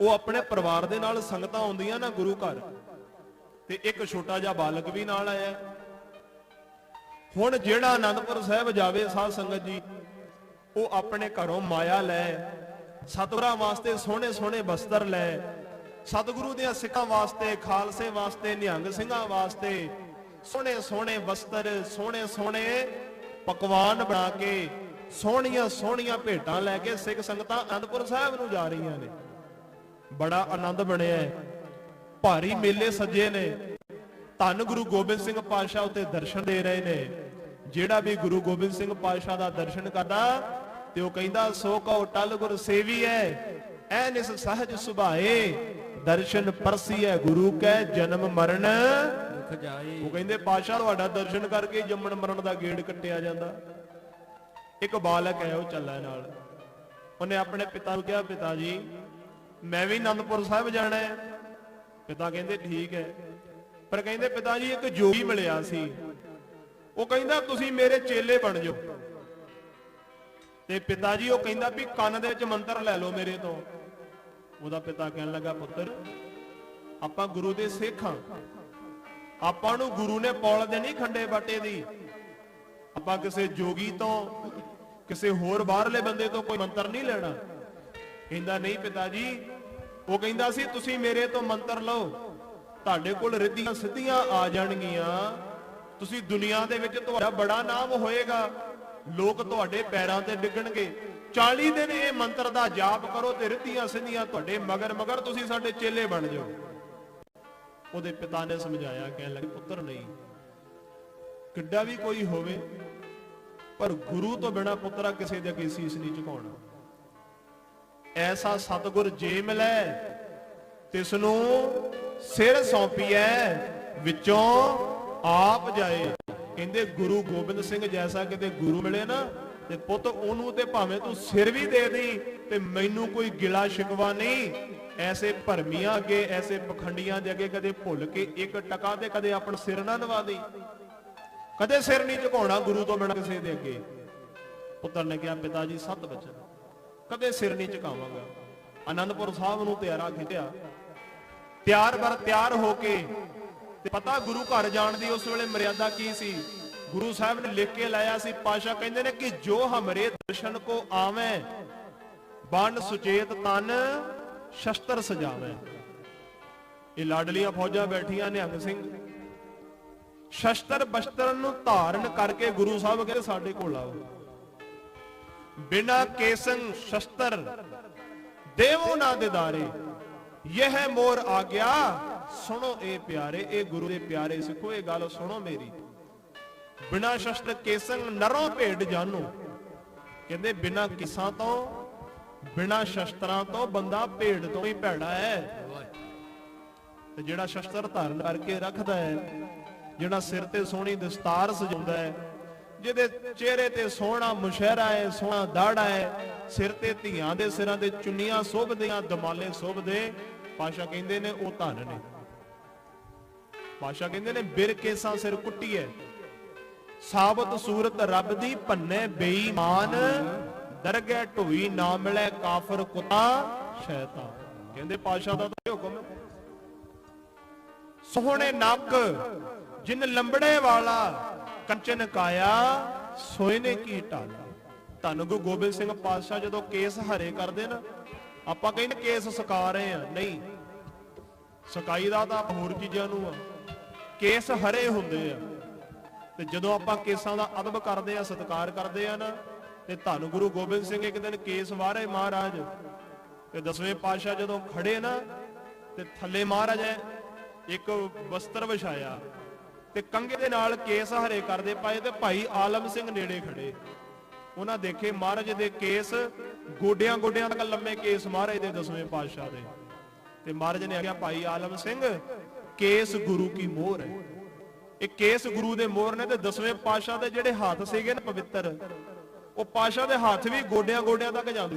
ਉਹ ਆਪਣੇ ਪਰਿਵਾਰ ਦੇ ਨਾਲ ਸੰਗਤਾਂ ਆਉਂਦੀਆਂ ਨਾ ਗੁਰੂ ਘਰ। ਤੇ ਇੱਕ ਛੋਟਾ ਜਿਹਾ ਬਾਲਕ ਵੀ ਨਾਲ ਆਇਆ। ਹੁਣ ਜਿਹੜਾ ਅਨੰਦਪੁਰ ਸਾਹਿਬ ਜਾਵੇ ਸਾਧ ਸੰਗਤ ਜੀ, ਉਹ ਆਪਣੇ ਘਰੋਂ ਮਾਇਆ ਲੈ, ਸਤਿਗੁਰਾਂ ਵਾਸਤੇ ਸੋਹਣੇ ਸੋਹਣੇ ਵਸਤਰ ਲੈ, ਸਤਿਗੁਰੂ ਦੀਆਂ ਸਿੱਖਾਂ ਵਾਸਤੇ, ਖਾਲਸੇ ਵਾਸਤੇ, ਨਿਹੰਗ ਸਿੰਘਾਂ ਵਾਸਤੇ ਸੋਹਣੇ ਸੋਹਣੇ ਵਸਤਰ ਸੋਹਣੇ ਸੋਹਣੇ ਪਕਵਾਨ ਬਣਾ ਕੇ, ਸੋਹਣੀਆਂ ਸੋਹਣੀਆਂ ਭੇਟਾਂ ਲੈ ਕੇ ਸਿੱਖ ਸੰਗਤਾਂ ਅਨੰਦਪੁਰ ਸਾਹਿਬ ਨੂੰ ਜਾ ਰਹੀਆਂ ਨੇ। ਬੜਾ ਆਨੰਦ ਬਣਿਆ ਹੈ। ਭਾਰੀ ਮੇਲੇ ਸੱਜੇ ਨੇ। ਧੰਨ ਗੁਰੂ ਗੋਬਿੰਦ ਸਿੰਘ ਪਾਤਸ਼ਾਹ ਉਤੇ ਦਰਸ਼ਨ ਦੇ ਰਹੇ ਨੇ। ਜਿਹੜਾ ਵੀ ਗੁਰੂ ਗੋਬਿੰਦ ਸਿੰਘ ਪਾਤਸ਼ਾਹ ਦਾ ਦਰਸ਼ਨ ਕਰਦਾ ਤੇ ਉਹ ਕਹਿੰਦਾ ਸੋ ਕਉ ਟਲ ਗੁਰ ਸੇਵੀ ਐ ਐ ਨਿਸ ਸਹਜ ਸੁਭਾਏ ਦਰਸ਼ਨ ਪਰਸੀ ਹੈ ਗੁਰੂ ਕੈ ਜਨਮ ਮਰਨ। ਦੁਖ ਜਾਏ। ਉਹ ਕਹਿੰਦੇ ਪਾਤਸ਼ਾਹ ਤੁਹਾਡਾ ਦਰਸ਼ਨ ਕਰਕੇ ਜੰਮਣ ਮਰਨ ਦਾ ਗੇੜ ਕੱਟਿਆ ਜਾਂਦਾ। ਇੱਕ ਬਾਲਕ ਹੈ ਉਹ ਚੱਲਾ ਨਾਲ। ਉਹਨੇ ਆਪਣੇ ਪਿਤਾ ਨੂੰ ਕਿਹਾ ਪਿਤਾ ਜੀ ਮੈਂ ਵੀ ਅਨੰਦਪੁਰ ਸਾਹਿਬ ਜਾਣਾ ਹੈ। ਪਿਤਾ ਕਹਿੰਦੇ ਠੀਕ ਹੈ। ਪਰ ਕਹਿੰਦੇ ਪਿਤਾ ਜੀ, ਇੱਕ ਜੋਗੀ ਮਿਲਿਆ ਸੀ। ਉਹ ਕਹਿੰਦਾ, ਤੁਸੀਂ ਮੇਰੇ ਚੇਲੇ ਬਣ ਜਾਓ। ਤੇ ਪਿਤਾ ਜੀ, ਉਹ ਕਹਿੰਦਾ ਵੀ ਕੰਨ ਦੇ ਵਿੱਚ ਮੰਤਰ ਲੈ ਲਓ ਮੇਰੇ ਤੋਂ। ਉਹਦਾ ਪਿਤਾ ਕਹਿਣ ਲੱਗਾ, ਪੁੱਤਰ, ਆਪਾਂ ਗੁਰੂ ਦੇ ਸਿੱਖ ਹਾਂ। ਆਪਾਂ ਨੂੰ ਗੁਰੂ ਨੇ ਪੌਲ ਦੇ ਨਹੀਂ ਖੰਡੇ ਬਾਟੇ ਦੀ। ਆਪਾਂ ਕਿਸੇ ਜੋਗੀ ਤੋਂ, ਕਿਸੇ ਹੋਰ ਬਾਹਰਲੇ ਬੰਦੇ ਤੋਂ ਕੋਈ ਮੰਤਰ ਨਹੀਂ ਲੈਣਾ। ਕਹਿੰਦਾ, ਨਹੀਂ ਪਿਤਾ ਜੀ, ਉਹ ਕਹਿੰਦਾ ਸੀ, ਤੁਸੀਂ ਮੇਰੇ ਤੋਂ ਮੰਤਰ ਲਓ। ਤੁਹਾਡੇ ਕੋਲ ਰਿੱਧੀਆਂ ਸਿੱਧੀਆਂ ਆ ਜਾਣਗੀਆਂ। ਤੁਸੀਂ ਦੁਨੀਆ ਦੇ ਵਿੱਚ ਤੁਹਾਡਾ ਬੜਾ ਨਾਮ ਹੋਏਗਾ। ਲੋਕ ਤੁਹਾਡੇ ਪੈਰਾਂ ਤੇ ਡਿੱਗਣਗੇ। 40 ਦਿਨ ਇਹ ਮੰਤਰ ਦਾ ਜਾਪ ਕਰੋ ਤੇ ਰਿੱਧੀਆਂ ਸਿੱਧੀਆਂ ਤੁਹਾਡੇ ਮਗਰ ਮਗਰ ਤੁਸੀਂ ਸਾਡੇ ਚੇਲੇ ਬਣ ਜਾਓ। ਉਹਦੇ ਪਿਤਾ ਨੇ ਸਮਝਾਇਆ, ਕਹਿਣ ਲੱਗੇ, ਪੁੱਤਰ ਨਹੀਂ, ਕਿੱਡਾ ਵੀ ਕੋਈ ਹੋਵੇ, ਪਰ ਗੁਰੂ ਤੋਂ ਬਿਨਾ ਪੁੱਤਰਾ ਕਿਸੇ ਦੇ ਅੱਗੇ ਸੀਸ ਨਹੀਂ ਝੁਕਾਉਣਾ। ਐਸਾ ਸਤਗੁਰ ਜੇ ਮਿਲੈ ਤਿਸ ਨੂੰ ਸਿਰ ਸੌਂਪੀਐ, ਵਿੱਚੋਂ ਆਪ ਜਾਏ। ਕਹਿੰਦੇ ਗੁਰੂ ਗੋਬਿੰਦ ਸਿੰਘ ਜੈਸਾ ਕਿਤੇ ਗੁਰੂ ਮਿਲੇ ਨਾ, ਤੇ ਪੁੱਤ ਉਹਨੂੰ ਤੇ ਭਾਵੇਂ ਤੂੰ ਸਿਰ ਵੀ ਦੇ ਦੇਈ, ਤੇ ਮੈਨੂੰ ਕੋਈ ਗਿਲਾ ਸ਼ਿਕਵਾ ਨਹੀਂ। ਐਸੇ ਭਰਮੀਆਂ ਅੱਗੇ, ਐਸੇ ਪਖੰਡੀਆਂ ਦੇ ਅੱਗੇ ਕਦੇ ਭੁੱਲ ਕੇ ਇੱਕ ਟਕਾ ਤੇ ਕਦੇ ਆਪਣਾ ਸਿਰ ਨਾ ਨਵਾ ਦੇ ਕਦੇ ਸਿਰ ਨਹੀਂ ਝੁਕਾਉਣਾ ਗੁਰੂ ਤੋਂ ਬਿਨਾਂ ਕਿਸੇ ਦੇ ਅੱਗੇ। ਪੁੱਤਰ ਨੇ ਕਿਹਾ, ਪਿਤਾ ਜੀ, ਸਤ ਬਚਨ। ਕਦੇ ਸਿਰ ਨਹੀਂ ਝੁਕਾਵਾਂਗਾ। ਅਨੰਦਪੁਰ ਸਾਹਿਬ ਨੂੰ ਤਿਆਰਾ ਖਿੱਚਿਆ। ਤਿਆਰ ਬਰ ਤਿਆਰ ਹੋ ਕੇ ਤੇ ਪਤਾ ਗੁਰੂ ਘਰ ਜਾਣ ਦੀ ਉਸ ਵੇਲੇ ਮਰਿਆਦਾ ਕੀ ਸੀ? ਗੁਰੂ ਸਾਹਿਬ ਨੇ ਲਿਖ ਕੇ ਲਾਇਆ ਸੀ ਪਾਸ਼ਾ ਕਹਿੰਦੇ ਨੇ ਕਿ ਜੋ ਹਮਰੇ ਦਰਸ਼ਨ ਕੋ ਆਵੇਂ, ਬਨ ਸੁਚੇਤ ਤਨ ਸ਼ਸਤਰ ਸਜਾਵੇ। ਇਹ ਲਾਡਲੀਆਂ ਫੌਜਾਂ ਬੈਠੀਆਂ ਨਿਹੰਗ ਸਿੰਘ। ਸ਼ਸਤਰ ਬਸਤਰ ਨੂੰ ਧਾਰਨ ਕਰਕੇ ਗੁਰੂ ਸਾਹਿਬ ਕਹਿੰਦੇ ਸਾਡੇ ਕੋਲ ਆਓ। ਬਿਨਾ ਕੇਸੰ ਸ਼ਸਤਰ, ਦੇਵੋ ਨਾ ਦਿਦਾਰੇ ਯਹ ਮੋਰ ਆ ਗਿਆ, ਸੁਣੋ ਇਹ ਪਿਆਰੇ, ਇਹ ਗੁਰੂ ਦੇ ਪਿਆਰੇ ਸਿੱਖੋ, ਇਹ ਗੱਲ ਸੁਣੋ ਮੇਰੀ। ਬਿਨਾ ਸ਼ਸਤਰ ਕੇਸੰ ਨਰੋਂ ਭੇਡ ਜਾਨੋ ਕਹਿੰਦੇ ਬਿਨਾ ਕਿਸਾਂ ਤੋਂ, ਬਿਨਾ ਸ਼ਸਤਰਾਂ ਤੋਂ ਬੰਦਾ ਭੇਡ ਤੋਂ ਹੀ ਭੈੜਾ ਹੈ। ਤੇ ਜਿਹੜਾ ਸ਼ਸਤਰ ਧਾਰਨ ਕਰਕੇ ਰੱਖਦਾ ਹੈ, ਜਿਹੜਾ ਸਿਰ ਤੇ ਸੋਹਣੀ ਦਸਤਾਰ ਸਜਾਉਂਦਾ ਹੈ ਜਿਹਦੇ ਚਿਹਰੇ ਤੇ ਸੋਹਣਾ ਮੁਸ਼ਹਿਰਾ ਹੈ, ਸੋਹਣਾ ਦਾੜਾ ਹੈ, ਸਿਰ ਤੇ ਧੀਆਂ ਦੇ ਸਿਰਾਂ ਤੇ ਚੁੰਨੀਆਂ ਸੋਭਦੀਆਂ, ਦਮਾਲੇ ਸੋਭਦੇ। ਪਾਸ਼ਾ ਕਹਿੰਦੇ ਨੇ, ਉਹ ਧਨ ਨੇ। ਪਾਸ਼ਾ ਕਹਿੰਦੇ ਨੇ, ਬਿਰ ਕੇਸਾਂ ਸਿਰ ਕੁੱਟੀ ਹੈ ਸਾਬਤ ਸੂਰਤ ਰੱਬ ਦੀ ਭੰਨੇ ਬੇਈਮਾਨ, ਦਰਗਹਿ ਢੋਈ ਨਾ ਮਿਲੇ ਕਾਫਰ ਕੁੱਤਾ, ਸ਼ੈਤਾਨ। ਕਹਿੰਦੇ ਪਾਸ਼ਾ ਦਾ ਤਾਂ ਹੁਕਮ ਸੋਹਣੇ ਨੱਕ, ਜਿਨ ਲੰਬੜੇ ਵਾਲਾ ਕੰਚਨ ਕਾਇਆ ਸੋਇਨੇ ਕੀ ਢਾਲਾ ਧੰਨ ਗੁਰੂ ਗੋਬਿੰਦ ਸਿੰਘ ਪਾਤਸ਼ਾਹ, ਜਦੋਂ ਕੇਸ ਹਰੇ ਕਰਦੇ ਨਾ, ਆਪਾਂ ਕਹਿੰਦੇ ਕੇਸ ਸੁਕਾ ਰਹੇ ਆ ਨਹੀਂ, ਸਕਾਈ ਦਾ ਤਾਂ ਹੋਰ ਚੀਜ਼ਾਂ ਨੂੰ ਆ। ਕੇਸ ਹਰੇ ਹੁੰਦੇ ਆ। ਤੇ ਜਦੋਂ ਆਪਾਂ ਕੇਸਾਂ ਦਾ ਅਦਬ ਕਰਦੇ ਆ ਸਤਿਕਾਰ ਕਰਦੇ ਆ ਨਾ, ਤੇ ਧੰਨ ਗੁਰੂ ਗੋਬਿੰਦ ਸਿੰਘ ਇੱਕ ਦਿਨ ਕੇਸ ਵਾਰੇ ਮਹਾਰਾਜ, ਤੇ ਦਸਵੇਂ ਪਾਤਸ਼ਾਹ ਜਦੋਂ ਖੜੇ ਨਾ, ਤੇ ਥੱਲੇ ਮਹਾਰਾਜ ਇੱਕ ਵਸਤਰ ਵਿਛਾਇਆ। ਤੇ ਕੰਗੇ ਦੇ ਨਾਲ ਕੇਸ ਹਰੇ ਕਰਦੇ ਪਾਏ ਤੇ ਭਾਈ ਆਲਮ ਸਿੰਘ ਨੇੜੇ ਖੜੇ। ਉਹਨਾਂ ਦੇਖੇ ਮਹਾਰਾਜ ਦੇ ਕੇਸ, ਗੋਡਿਆਂ ਗੋਡਿਆਂ ਤੱਕ ਲੰਮੇ ਕੇਸ ਮਹਾਰਾਜ ਦੇ ਦਸਵੇਂ ਪਾਤਸ਼ਾਹ ਦੇ। ਤੇ ਮਹਾਰਾਜ ਨੇ ਆਖਿਆ, ਭਾਈ ਆਲਮ ਸਿੰਘ, ਕੇਸ ਗੁਰੂ ਕੀ ਮੋਹਰ ਹੈ। ਇਹ ਕੇਸ ਗੁਰੂ ਦੇ ਮੋਹਰ ਨੇ ਤੇ ਦਸਵੇਂ ਪਾਤਸ਼ਾਹ ਦੇ ਜਿਹੜੇ ਹੱਥ ਸੀਗੇ ਨਾ ਪਵਿੱਤਰ, ਉਹ ਪਾਤਸ਼ਾਹ ਦੇ ਹੱਥ ਵੀ ਗੋਡਿਆਂ ਗੋਡਿਆਂ ਤੱਕ ਜਾਂਦੇ ਸੀ।